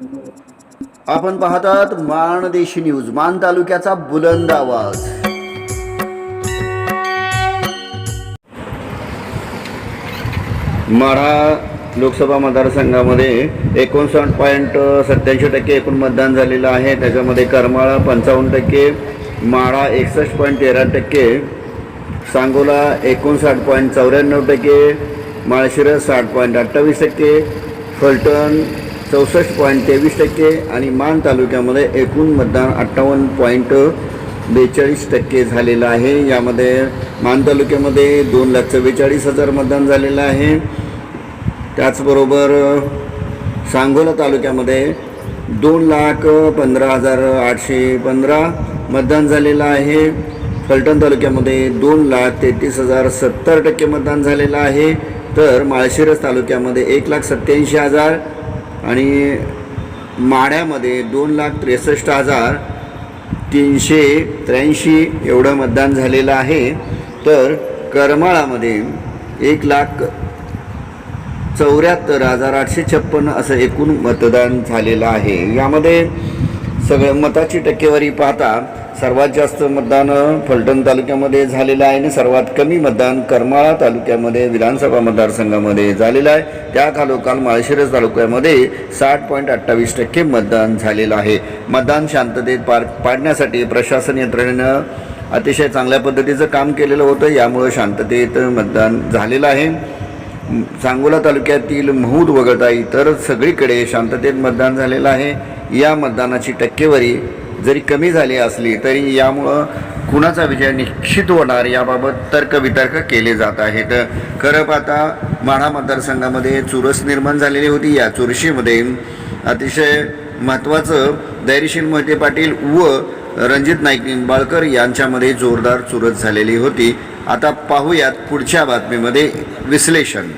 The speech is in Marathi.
आपण पाहतात माणदेशी न्यूज मान तालुक्याचा बुलंद आवाज. माढा लोकसभा मतदारसंघामध्ये एकोणसाठ पॉईंट सत्याऐंशी टक्के एकूण मतदान झालेलं आहे. त्याच्यामध्ये करमाळा पंचावन्न टक्के माळा एकसष्ट पॉईंट तेरा टक्के सांगोला एकोणसाठ पॉईंट चौऱ्याण्णव टक्के माळशिरस साठ पॉईंट अठ्ठावीस टक्के फलटण चौसष्ट पॉईंट तेवीस टक्के आणि मान तालुक्यामध्ये एकूण मतदान अठ्ठावन्न पॉईंट बेचाळीस टक्के झालेलं आहे. यामध्ये मान तालुक्यामध्ये दोन लाख चव्वेचाळीस हजार मतदान झालेलं आहे. त्याचबरोबर सांगोला तालुक्यामध्ये दोन लाख पंधरा हजार आठशे पंधरा मतदान झालेलं आहे. फलटण तालुक्यामध्ये दोन लाख तेहतीस हजार सत्तर टक्के मतदान झालेलं आहे. तर माळशिरस तालुक्यामध्ये एक लाख सत्याऐंशी हजार आणि माढ्यामध्ये दोन लाख त्रेसष्ट हजार तीनशे त्र्याऐंशी एवढं मतदान झालेलं आहे. तर करमाळामध्ये एक लाख चौऱ्याहत्तर हजार आठशे छप्पन्न असं एकूण मतदान झालेलं आहे. यामध्ये सगळं मताची टक्केवारी पाहता सर्वात जास्त मतदान फलटण तालुक्यामध्ये झालेलं आहे आणि सर्वात कमी मतदान करमाळा तालुक्यामध्ये विधानसभा मतदारसंघामध्ये झालेलं आहे. त्या खालोखाल माळशिरस तालुक्यामध्ये साठ पॉईंट अठ्ठावीस टक्के मतदान झालेलं आहे. मतदान शांततेत पार पाडण्यासाठी प्रशासन यंत्रणेनं अतिशय चांगल्या पद्धतीचं काम केलेलं होतं. यामुळं शांततेत मतदान झालेलं आहे. सांगोला तालुक्यातील महूद वगळता इतर सगळीकडे शांततेत मतदान झालेलं आहे. या मतदानाची टक्केवारी जरी कमी झाली असली तरी यामुळं कुणाचा विजय निश्चित होणार याबाबत तर्कवितर्क केले जात आहेत. खरं पाहता माढा मतदारसंघामध्ये चुरस निर्माण झालेली होती. या चुरशीमध्ये अतिशय महत्त्वाचं धैर्यशील मोहिते पाटील व रणजित नाईक निंबाळकर यांच्यामध्ये जोरदार चुरस झालेली होती. आता पाहूयात पुढच्या बातमीमध्ये विश्लेषण.